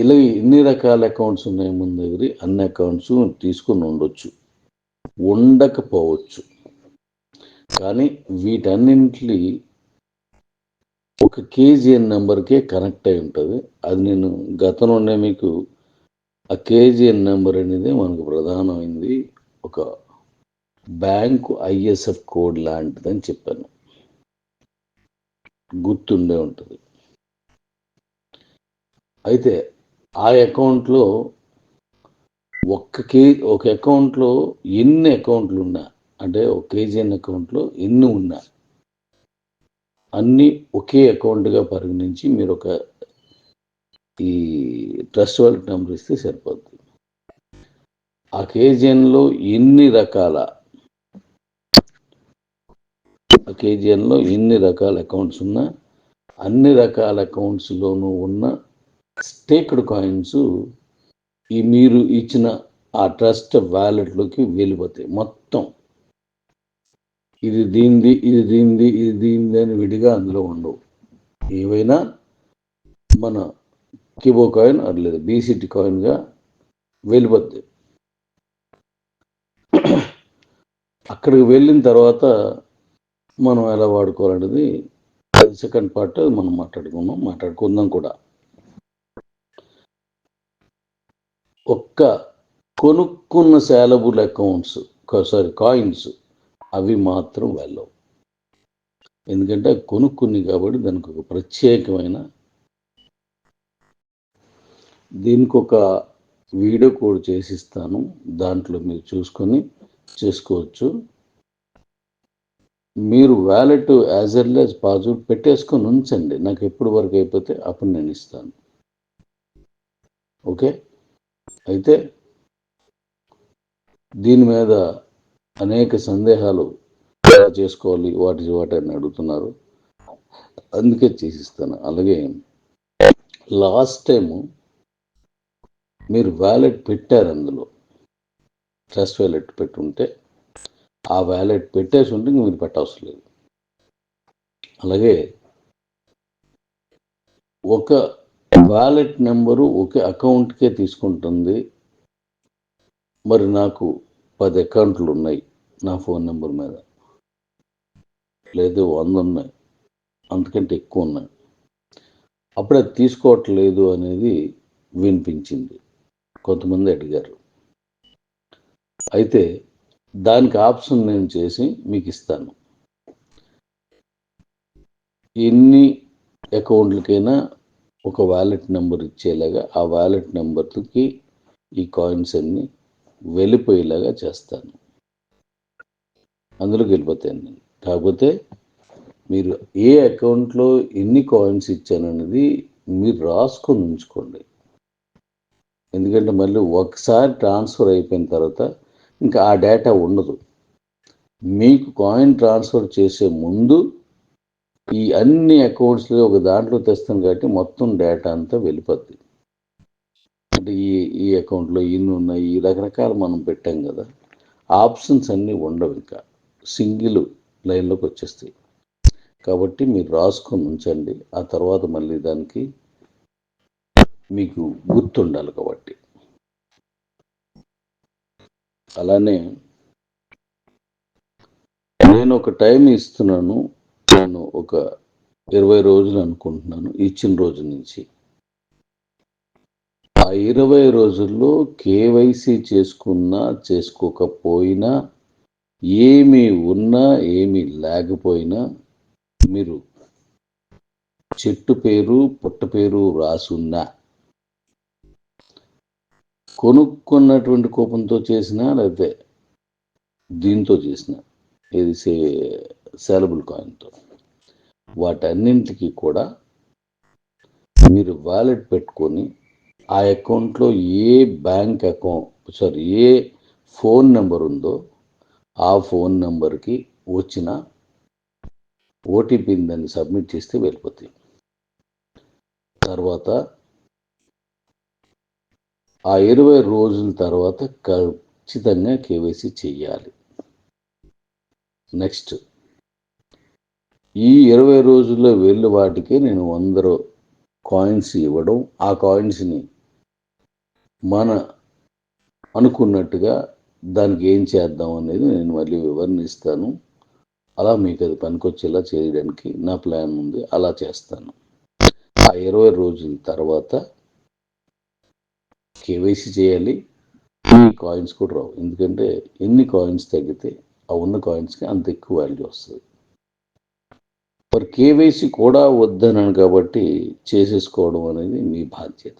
ఇలా ఎన్ని రకాల అకౌంట్స్ ఉన్నాయి మన దగ్గర? అన్ని అకౌంట్స్ తీసుకుని ఉండొచ్చు. ఉండకపోవచ్చు. కానీ వీటన్నింటి ఒక కేజీఎన్ నెంబర్కే కనెక్ట్ అయి ఉంటుంది. అది నేను గతంలోనే మీకు ఆ కేజీఎన్ నెంబర్ అనేది మనకు ప్రధానమైంది. ఒక బ్యాంకు ఐఎస్ఎఫ్ కోడ్ లాంటిదని చెప్పాను. గుర్తుండే ఉంటుంది. అయితే ఆ అకౌంట్లో ఒక్క కే ఒక అకౌంట్లో ఎన్ని అకౌంట్లు ఉన్నా అంటే ఒక కేజీఎన్ అకౌంట్లో ఎన్ని ఉన్నా అన్నీ ఒకే అకౌంట్గా పరిగణించి మీరు ఒక ఈ ట్రస్ట్ వాళ్ళకి నెంబర్ ఇస్తే సరిపోద్ది. ఆ కేజీఎన్లో ఎన్ని రకాల ఆ కేజీఎన్లో ఎన్ని రకాల అకౌంట్స్ ఉన్నా అన్ని రకాల అకౌంట్స్లోనూ ఉన్న స్టేక్డ్ కాయిన్స్ ఈ మీరు ఇచ్చిన ఆ ట్రస్ట్ వ్యాలెట్లోకి వెళ్ళిపోతాయి మొత్తం. ఇది దీనిది ఇది దీనిది ఇది దీనిది అని విడిగా అందులో ఉండవు. ఏవైనా మన కిబో కాయిన్ అది బీసీటీ కాయిన్గా వెళ్ళిపోద్ది అక్కడికి వెళ్ళిన తర్వాత మనం ఎలా వాడుకోవాలనేది సెకండ్ పార్ట్ మనం మాట్లాడుకున్నాం మాట్లాడుకుందాం కూడా. ఒక్క కొనుక్కున్న శాలబుల్ అకౌంట్స్ సారీ కాయిన్స్ అవి మాత్రం వెళ్ళవు. ఎందుకంటే కొనుక్కుని కాబట్టి దానికి ఒక ప్రత్యేకమైన దీనికి ఒక వీడియో కూడా చేసిస్తాను. దాంట్లో మీరు చూసుకొని చేసుకోవచ్చు. మీరు wallet as well as possible పెట్టేసుకొని ఉంచండి. నాకు ఎప్పుడు వరకు అయిపోతే అప్పుడు నేను ఇస్తాను. ఓకే? అయితే దీని మీద అనేక సందేహాలు ఎలా చేసుకోవాలి. వాటి వాటి అని అడుగుతున్నారు. అందుకే చేసిస్తాను. అలాగే లాస్ట్ టైము మీరు వ్యాలెట్ పెట్టారు అందులో. ట్రస్ట్ వ్యాలెట్ పెట్టుంటే ఆ వ్యాలెట్ పెట్టేసి ఉంటే ఇంక మీరు పెట్టవసరం లేదు. అలాగే ఒక వ్యాలెట్ నెంబరు ఒక అకౌంట్కే తీసుకుంటుంది. మరి నాకు పది అకౌంట్లు ఉన్నాయి నా ఫోన్ నెంబర్ మీద. లేదు వంద ఉన్నాయి అంతకంటే ఎక్కువ ఉన్నాయి. అప్పుడు అది తీసుకోవట్లేదు అనేది వినిపించింది. కొంతమంది అడిగారు. అయితే దానికి ఆప్షన్ నేను చేసి మీకు ఇస్తాను. ఎన్ని అకౌంట్లకైనా ఒక వ్యాలెట్ నెంబర్ ఇచ్చేలాగా ఆ వ్యాలెట్ నెంబర్కి ఈ కాయిన్స్ అన్ని వెళ్ళిపోయేలాగా చేస్తాను. అందులోకి వెళ్ళిపోతాను కాకపోతే మీరు ఏ అకౌంట్లో ఎన్ని కాయిన్స్ ఇచ్చాననేది మీరు రాసుకొని ఉంచుకోండి. ఎందుకంటే మళ్ళీ ఒకసారి ట్రాన్స్ఫర్ అయిపోయిన తర్వాత ఇంకా ఆ డేటా ఉండదు. మీకు కాయిన్ ట్రాన్స్ఫర్ చేసే ముందు ఈ అన్ని అకౌంట్స్లో ఒక దాంట్లో తెస్తాను కాబట్టి మొత్తం డేటా అంతా వెళ్ళిపోద్ది. అంటే ఈ ఈ అకౌంట్లో ఇన్ని ఉన్నాయి ఈ రకరకాలు మనం పెట్టాం కదా ఆప్షన్స్ అన్నీ ఉండవు ఇంకా. సింగిల్ లైన్లోకి వచ్చేస్తాయి. కాబట్టి మీరు రాసుకొని ఉంచండి. ఆ తర్వాత మళ్ళీ దానికి మీకు గుర్తుండాలి కాబట్టి. అలానే నేను ఒక టైం ఇస్తున్నాను. ఒక ఇరవై రోజులు అనుకుంటున్నాను ఇచ్చిన రోజు నుంచి. ఆ ఇరవై రోజుల్లో కేవైసీ చేసుకున్నా చేసుకోకపోయినా ఏమి ఉన్నా ఏమి లేకపోయినా మీరు చెట్టు పేరు పుట్ట పేరు రాసున్నా కొనుక్కున్నటువంటి కోపంతో చేసినా లేకపోతే దీంతో చేసిన ఇది సే సేలబుల్ కాయిన్తో వాటన్నింటికి కూడా మీరు వాలెట్ పెట్టుకొని ఆ అకౌంట్లో ఏ బ్యాంక్ అకౌంట్ సారీ ఏ ఫోన్ నెంబర్ ఉందో ఆ ఫోన్ నెంబర్కి వచ్చిన ఓటీపీని దాన్ని సబ్మిట్ చేస్తే వెళ్ళిపోతాయి. తర్వాత ఆ ఇరవై రోజుల తర్వాత ఖచ్చితంగా కేవైసీ చేయాలి. నెక్స్ట్ ఈ ఇరవై రోజుల్లో వెళ్ళి వాటికి నేను వంద కాయిన్స్ ఇవ్వడం ఆ కాయిన్స్ని మన అనుకున్నట్టుగా దానికి ఏం చేద్దాం అనేది నేను మళ్ళీ వివరణ ఇస్తాను అలా మీకు అది పనికొచ్చేలా చేయడానికి నా ప్లాన్ ఉంది. అలా చేస్తాను. ఆ ఇరవై రోజుల తర్వాత కేవైసీ చేయాలి. కాయిన్స్ కూడా రావు. ఎందుకంటే ఎన్ని కాయిన్స్ తగ్గితే ఆ ఉన్న కాయిన్స్కి అంత ఎక్కువ వాల్యూ వస్తుంది. మరి కేవైసీ కూడా వద్దనను కాబట్టి చేసేసుకోవడం అనేది మీ బాధ్యత.